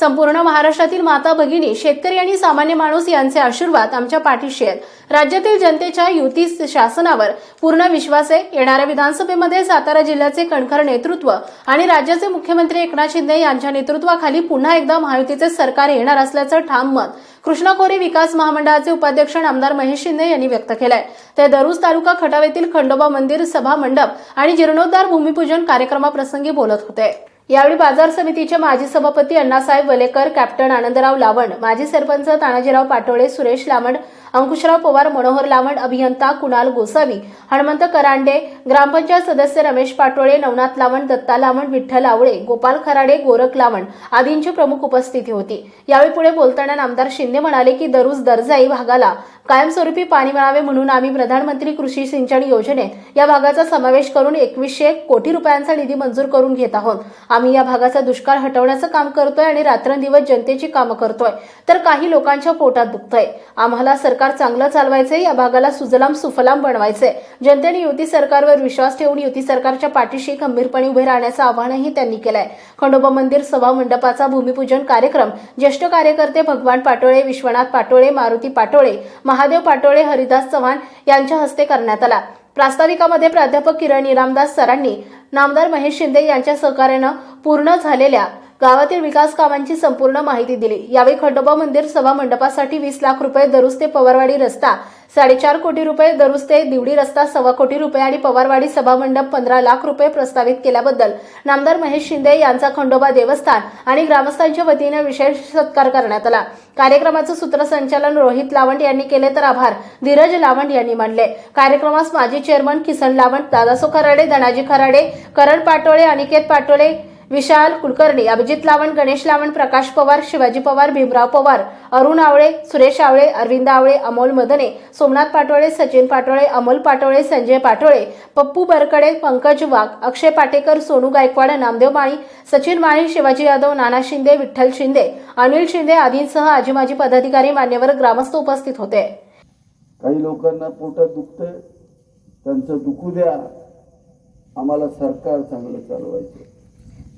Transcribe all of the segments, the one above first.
संपूर्ण महाराष्ट्रातील माता भगिनी शेतकरी आणि सामान्य माणूस यांचे आशीर्वाद आमच्या पाठीशी आहेत. राज्यातील जनतेच्या युती शासनावर पूर्ण विश्वास आहे. येणाऱ्या विधानसभेमध्ये सातारा जिल्ह्याचे कणखर नेतृत्व आणि राज्याचे मुख्यमंत्री एकनाथ शिंदे यांच्या नेतृत्वाखाली पुन्हा एकदा महायुतीचे सरकार येणार असल्याचं ठाम मत कृष्णा खोरे विकास महामंडळाचे उपाध्यक्ष आमदार महेश शिंदे यांनी व्यक्त केलाय. ते दरुज तालुका खटाव येथील खंडोबा मंदिर सभा मंडप आणि जीर्णोद्धार भूमिपूजन कार्यक्रमाप्रसंगी बोलत होते. यावेळी बाजार समितीचे माजी सभापती अण्णासाहेब वलेकर कॅप्टन आनंदराव लावण माजी सरपंच तानाजीराव पाटोळे सुरेश लामण अंकुशराव पवार मनोहर लावंड अभियंता कुणाल गोसावी हनुमंत करांडे ग्रामपंचायत सदस्य रमेश पाटोळे नवनाथ लावंड दत्ता लावंड विठ्ठल आवळे गोपाल खराडे गोरख लावंड आदींची प्रमुख उपस्थिती होती. यावेळी पुढे बोलताना नामदार शिंदे म्हणाले की दररोज दर्जाई भागाला कायमस्वरूपी पाणी मिळावे म्हणून आम्ही प्रधानमंत्री कृषी सिंचन योजनेत या भागाचा समावेश करून एकवीसशे कोटी रुपयांचा निधी मंजूर करून घेत आहोत. आम्ही या भागाचा दुष्काळ हटवण्याचं काम करतोय आणि रात्रंदिवस जनतेची कामं करतोय. तर काही लोकांच्या पोटात दुखतंय. आम्हाला सरकार चांगलं चालवायचंय या भागाला सुजलाम सुफलाम बनवायचंय. जनतेने युती सरकारवर विश्वास ठेवून युती सरकारच्या पाठीशी खंबीरपणे उभे राहण्याचं आवाहनही त्यांनी केलंय. खंडोबा मंदिर सभा मंडपाचा भूमिपूजन कार्यक्रम ज्येष्ठ कार्यकर्ते भगवान पाटोळे विश्वनाथ पाटोळे मारुती पाटोळे महादेव पाटोळे हरिदास चव्हाण यांच्या हस्ते करण्यात आला. प्रास्ताविकामध्ये प्राध्यापक किरण इरामदास सरांनी नामदार महेश शिंदे यांच्या सहकार्यानं पूर्ण झालेल्या गावातील विकास कामांची संपूर्ण माहिती दिली. यावेळी खंडोबा मंदिर सभा मंडपासाठी वीस लाख रुपये दरुस्ते पवारवाडी रस्ता साडेचार कोटी रुपये दरुस्ते दिवडी रस्ता सव्वा कोटी रुपये आणि पवारवाडी सभा मंडप पंधरा लाख रुपये प्रस्तावित केल्याबद्दल नामदार महेश शिंदे यांचा खंडोबा देवस्थान आणि ग्रामस्थांच्या वतीने विशेष सत्कार करण्यात आला. कार्यक्रमाचं सूत्रसंचालन रोहित लावंड यांनी केले तर आभार. धीरज लावंड यांनी मानले. कार्यक्रमास माजी चेअरमन किसन लावंड दादासो खराडे धनाजी खराडे करण पाटोळे अनिकेत पाटोळे विशाल कुलकर्णी अभिजित लावण गणेश लावण प्रकाश पवार शिवाजी पवार भीमराव पवार अरुण आवळे सुरेश आवळे अरविंद आवळे अमोल मदने सोमनाथ पाटोळे सचिन पाटोळे अमोल पाटोळे संजय पाटोळे पप्पू बरकडे पंकज वाघ अक्षय पाटेकर सोनू गायकवाड नामदेव माळी सचिन माळी शिवाजी यादव नाना शिंदे विठ्ठल शिंदे अनिल शिंदे आदींसह आजी माजी पदाधिकारी मान्यवर ग्रामस्थ उपस्थित होते. काही लोकांना पोटात दुखतंय त्यांचं दुखू द्या. आम्हाला सरकार चांगलं चालवायचं.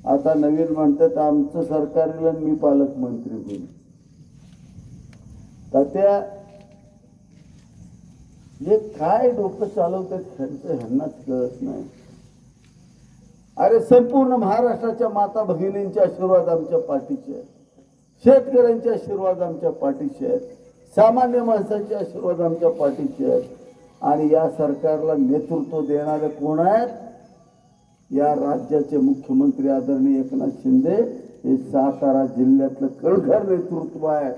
आता नवीन म्हणतात आमचं सरकार येईल मी पालकमंत्री होईल तात्या जे काय डोकं चालवतात त्यांचं ह्यांनाच कळत नाही. अरे संपूर्ण महाराष्ट्राच्या माता भगिनींचे आशीर्वाद आमच्या पाठीचे आहेत. शेतकऱ्यांचे आशीर्वाद आमच्या पाठीचे आहेत. सामान्य माणसाचे आशीर्वाद आमच्या पाठीचे आहेत. आणि या सरकारला नेतृत्व देणारे कोण आहेत? या राज्याचे मुख्यमंत्री आदरणीय एकनाथ शिंदे हे सातारा जिल्ह्यातलं कळघर नेतृत्व आहे.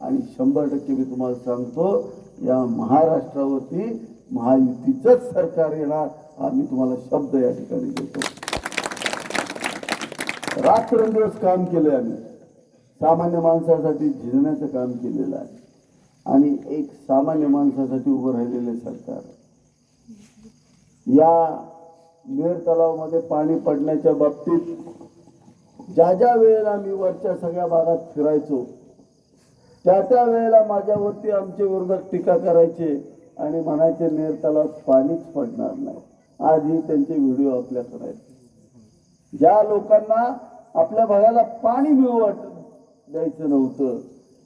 आणि शंभर टक्के मी तुम्हाला सांगतो या महाराष्ट्रावरती महायुतीचंच सरकार येणार हा मी तुम्हाला शब्द या ठिकाणी देतो. रात्रंदिवस काम केलंय आम्ही. सामान्य माणसासाठी झिजण्याचं काम केलेलं आहे. आणि एक सामान्य माणसासाठी उभं राहिलेलं सरकार. या नेर तलावामध्ये पाणी पडण्याच्या बाबतीत ज्या ज्या वेळेला मी वरच्या सगळ्या भागात फिरायचो त्या त्या वेळेला माझ्यावरती आमचे विरोधक टीका करायचे आणि म्हणायचे नेर तलावात पाणीच पडणार नाही. आजही त्यांचे व्हिडिओ आपल्याकडे आहेत. ज्या लोकांना आपल्या भागाला पाणी मिळू वाट द्यायचं नव्हतं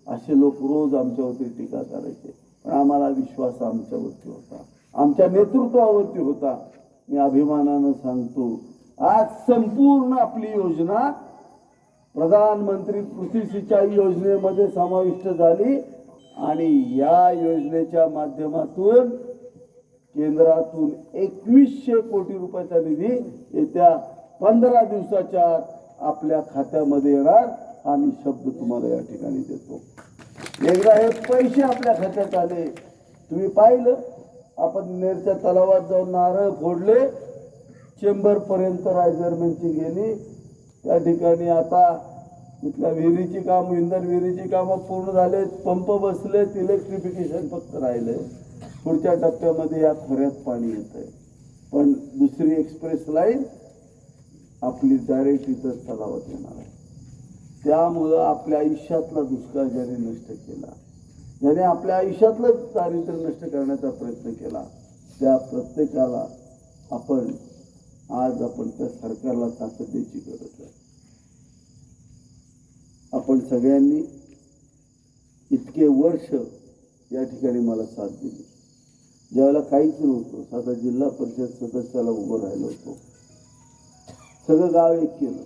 असे लोक रोज आमच्यावरती टीका करायचे. पण आम्हाला विश्वास आमच्यावरती होता. आमच्या नेतृत्वावरती होता. मी अभिमानानं सांगतो आज संपूर्ण आपली योजना प्रधानमंत्री कृषी सिंचाई योजनेमध्ये समाविष्ट झाली आणि या योजनेच्या माध्यमातून केंद्रातून एकवीसशे कोटी रुपयाचा निधी येत्या पंधरा दिवसाच्या आत आपल्या खात्यामध्ये येणार. हा मी शब्द तुम्हाला या ठिकाणी देतो. एकदा हे पैसे आपल्या खात्यात आले तुम्ही पाहिलं? आपण नेरच्या तलावात जाऊन नारळ फोडले. चेंबरपर्यंत रायझरमेंटची गेली. त्या ठिकाणी आता तिथल्या विहिरीची काम इंधन विहिरीची कामं पूर्ण झाले. पंप बसलेत इलेक्ट्रिफिकेशन फक्त राहिले. पुढच्या टप्प्यामध्ये या खोऱ्यात पाणी येत आहे पण दुसरी एक्सप्रेस लाईन आपली डायरेक्ट इथं तलावात येणार आहे. त्यामुळं आपल्या आयुष्यातला दुष्काळ ज्याने नष्ट केला. ज्याने आपल्या आयुष्यातलं दारिद्र्य नष्ट करण्याचा प्रयत्न केला त्या प्रत्येकाला आपण आज आपण त्या सरकारला ताकद द्यायची गरज आहे. आपण सगळ्यांनी इतके वर्ष या ठिकाणी मला साथ दिली. ज्यावेळेला काहीच नव्हतं साधा जिल्हा परिषद सदस्याला उभं राहिलो होतो. सगळं गाव एक केलं.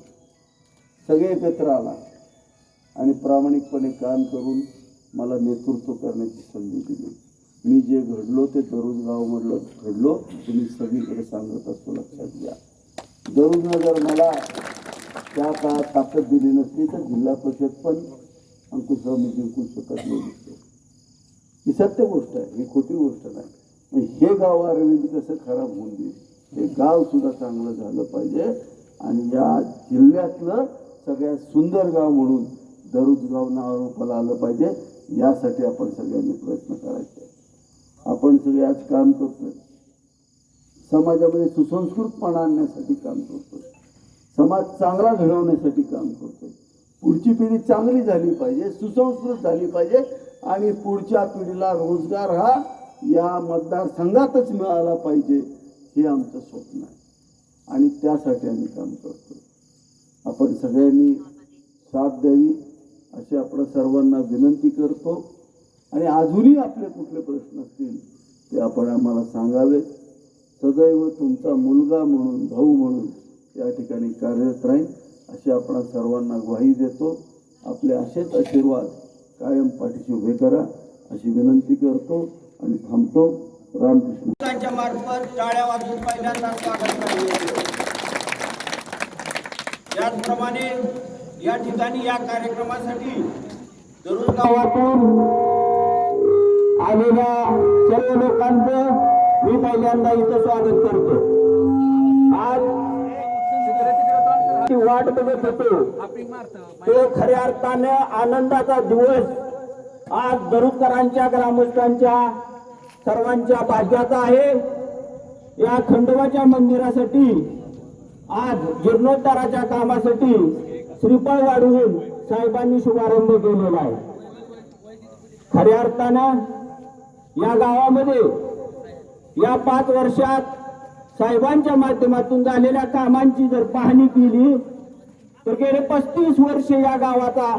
सगळे एकत्र आला आणि प्रामाणिकपणे काम करून मला नेतृत्व करण्याची संधी दिली. मी जे घडलो ते दररोज गावामधलं घडलो तुम्ही सगळीकडे सांगत असतो लक्षात घ्या. दरुजनं जर मला त्या काळात ताकद दिली नसली तर जिल्हा परिषद पण अंकुशराव मी जिंकू शकत नाही ही सत्य गोष्ट आहे ही खोटी गोष्ट नाही. हे गाव अरविंद कसं खराब होऊन देईल हे गाव सुद्धा चांगलं झालं पाहिजे आणि या जिल्ह्यातलं सगळ्यात सुंदर गाव म्हणून दरुज गाव नावारूपाला आलं पाहिजे. यासाठी आपण सगळ्यांनी प्रयत्न करायचे. आपण सगळे आज काम करतोय. समाजामध्ये सुसंस्कृतपणा आणण्यासाठी काम करतोय. समाज चांगला घडवण्यासाठी काम करतोय. पुढची पिढी चांगली झाली पाहिजे सुसंस्कृत झाली पाहिजे आणि पुढच्या पिढीला रोजगार हा या मतदारसंघातच मिळाला पाहिजे हे आमचं स्वप्न आहे. आणि त्यासाठी आम्ही काम करतो आपण सगळ्यांनी साथ द्यावी. अशी आपण सर्वांना विनंती करतो. आणि अजूनही आपले कुठले प्रश्न असतील ते आपण आम्हाला सांगावे. सदैव तुमचा मुलगा म्हणून भाऊ म्हणून या ठिकाणी कार्यरत राहील अशी आपण सर्वांना ग्वाही देतो. आपले असेच आशीर्वाद कायम पाठीशी उभे करा अशी विनंती करतो आणि थांबतो. रामकृष्ण. त्याचप्रमाणे या ठिकाणी या कार्यक्रमासाठी दररोज गावातून आलेल्या सर्व लोकांचं मी पहिल्यांदा इथं स्वागत करतो. आज वाट बघत होतो. तो खऱ्या अर्थानं आनंदाचा दिवस आज दरुकरांच्या ग्रामस्थांच्या सर्वांच्या भाग्याचा आहे. या खंडोबाच्या मंदिरासाठी आज जीर्णोद्धाराच्या कामासाठी श्रीफळ वाढवून साहेबांनी शुभारंभ केलेला आहे. खऱ्या अर्थानं या गावामध्ये या पाच वर्षात साहेबांच्या माध्यमातून झालेल्या कामांची जर पाहणी केली तर गेले पस्तीस वर्ष या गावाचा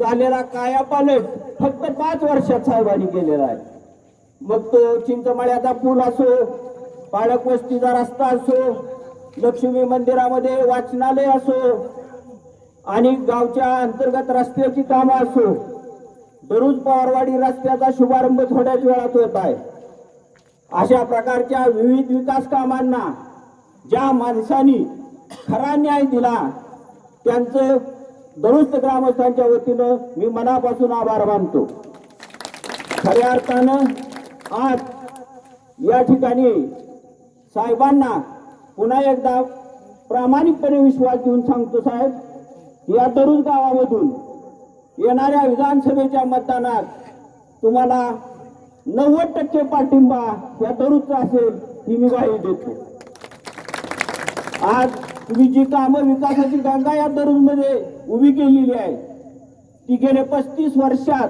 झालेला कायापालट फक्त पाच वर्षात साहेबांनी केलेला आहे. मग तो चिंचमाळ्याचा पूल असो पाळक वस्तीचा रस्ता असो लक्ष्मी मंदिरामध्ये वाचनालय असो आणि गावच्या अंतर्गत रस्त्याची कामं असो दररोज पवारवाडी रस्त्याचा शुभारंभ थोड्याच वेळात होत आहे. अशा प्रकारच्या विविध विकास कामांना ज्या माणसांनी खरा न्याय दिला त्यांचं दरुस्त ग्रामस्थांच्या वतीनं मी मनापासून आभार मानतो. खऱ्या अर्थानं आज या ठिकाणी साहेबांना पुन्हा एकदा प्रामाणिकपणे विश्वास देऊन सांगतो साहेब या दरुज गावामधून येणाऱ्या विधानसभेच्या मतदानात तुम्हाला नव्वद टक्के पाठिंबा या दरुजचा असेल ही मी ग्वाही देतो. आज तुम्ही जी कामं विकासाची गंगा या दरुजमध्ये उभी केलेली आहे ती गेले पस्तीस वर्षात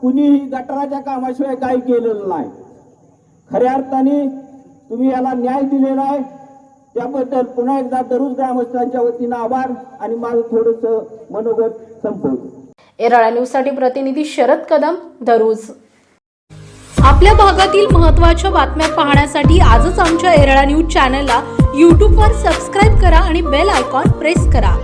कुणीही गटाराच्या कामाशिवाय काही केलेलं नाही. खऱ्या अर्थाने तुम्ही याला न्याय दिलेला आहे. त्याबद्दल पुन्हा एकदा दरुज ग्रामस्थांच्या वतीनं आभार आणि माझं थोडंसं मनोगत संपवतो. एराळा न्यूजसाठी प्रतिनिधी शरद कदम दरुज आपल्या भागातील महत्त्वाच्या बातम्या पाहण्यासाठी आजच आमच्या एरळा न्यूज चॅनलला यूट्यूबवर सबस्क्राईब करा आणि बेल आयकॉन प्रेस करा.